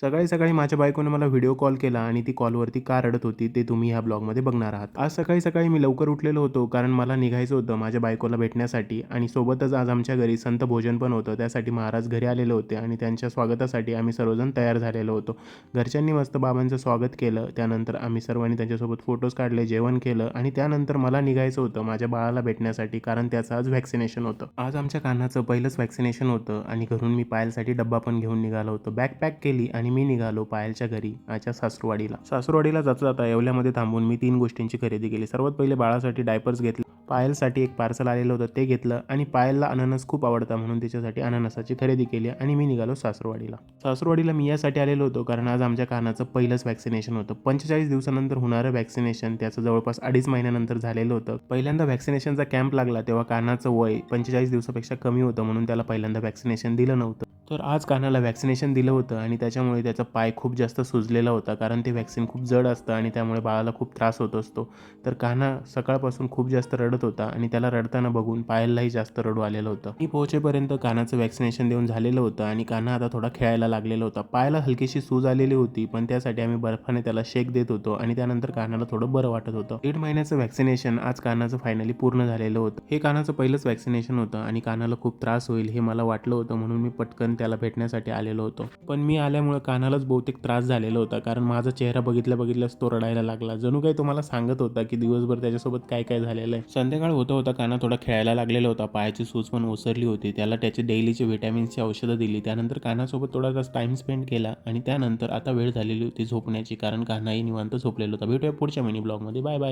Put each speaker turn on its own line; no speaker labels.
सकाळी सकाळी माझ्या बायकोने मला व्हिडिओ कॉल केला आणि ती कॉलवरती का रडत होती ते तुम्ही ह्या ब्लॉगमध्ये बघणार आहात. आज सकाळी सकाळी मी लवकर उठलेलो होतो कारण मला निघायचं होतं माझ्या बायकोला भेटण्यासाठी आणि सोबतच आज आमच्या घरी संत भोजन पण होतं त्यासाठी महाराज घरी आलेले होते आणि त्यांच्या स्वागतासाठी आम्ही सर्वजण तयार झालेलो होतो. घरच्यांनी मस्त बाबांचं स्वागत केलं त्यानंतर आम्ही सर्वांनी त्यांच्यासोबत फोटोज काढले जेवण केलं आणि त्यानंतर मला निघायचं होतं माझ्या बाळाला भेटण्यासाठी कारण त्याचं आज व्हॅक्सिनेशन होतं. आज आमच्या कानाचं पहिलंच व्हॅक्सिनेशन होतं आणि घरून मी पायलसाठी डब्बा पण घेऊन निघालो होतो. बॅग पॅक केली आणि मी निघालो पायलच्या घरी माझ्या सासूरवाडीला. सासूरवाडीला जाता जाता येवल्यामध्ये थांबून मी तीन गोष्टींची खरेदी केली. सर्वात पहिले बाळासाठी डायपर्स घेतले. पायलसाठी एक पार्सल आलेलं होतं ते घेतलं आणि पायलला अननस खूप आवडतं म्हणून त्याच्यासाठी अननसाची खरेदी केली आणि मी निघालो सासूरवाडीला. सासूरवाडीला मी यासाठी आलेलो होतो कारण आज आमच्या कानाचं पहिलंच व्हॅक्सिनेशन होतं. पंचेचाळीस दिवसानंतर होणारं व्हॅक्सिनेशन त्याचं जवळपास अडीच महिन्यानंतर झालेलं होतं. पहिल्यांदा व्हॅक्सिनेशनचा कॅम्प लागला तेव्हा कानाचं वय पंचेचाळीस दिवसापेक्षा कमी होतं म्हणून त्याला पहिल्यांदा व्हॅक्सिनेशन दिलं नव्हतं. तर आज कानाला व्हॅक्सिनेशन दिलं होतं आणि त्याच्यामुळे त्याचा पाय खूप जास्त सुजलेला होता कारण ते वॅक्सिन खूप जड असतं आणि त्यामुळे बाळाला खूप त्रास होत असतो. तर कान्हा सकाळपासून खूप जास्त रडत होता आणि त्याला रडताना बघून पायललाही जास्त रडू आलेलं होतं. मी पोहोचेपर्यंत कानाचं वॅक्सिनेशन देऊन झालेलं होतं आणि कान्हा आता थोडा खेळायला लागलेला होता. पायाला हलकीशी सूज आलेली होती पण त्यासाठी आम्ही बर्फाने त्याला शेक देत होतो आणि त्यानंतर कानाला थोडं बरं वाटत होतं. दीड महिन्याचं व्हॅक्सिनेशन आज कानाचं फायनली पूर्ण झालेलं होतं. हे कानाचं पहिलंच वॅक्सिनेशन होतं आणि कानाला खूप त्रास होईल हे मला वाटलं होतं म्हणून मी पटकन त्याला भेटण्यासाठी आलेलो होतो. पण मी आल्यामुळे कानालाच बहुतेक त्रास झालेला होता. कारण माझा चेहरा बघितल्या बघितल्याच तो रडायला लागला. जणू काही तुम्हाला सांगत होता की दिवसभर त्याच्यासोबत काय काय झालेलं आहे? संध्याकाळ होता होता काना थोडा खेळायला लागलेला होता. पायाची सूज पण ओसरली होती. त्याला त्याचे डेलीचे व्हिटॅमिन्सची औषधं दिली. त्यानंतर कानासोबत थोडा तास टाइम स्पेंड केला आणि त्यानंतर आता वेळ झालेली होती झोपण्याची. कारण कानाही निवांत झोपलेला होता. भेटूया पुढच्या मिनी ब्लॉगमध्ये. Bye bye.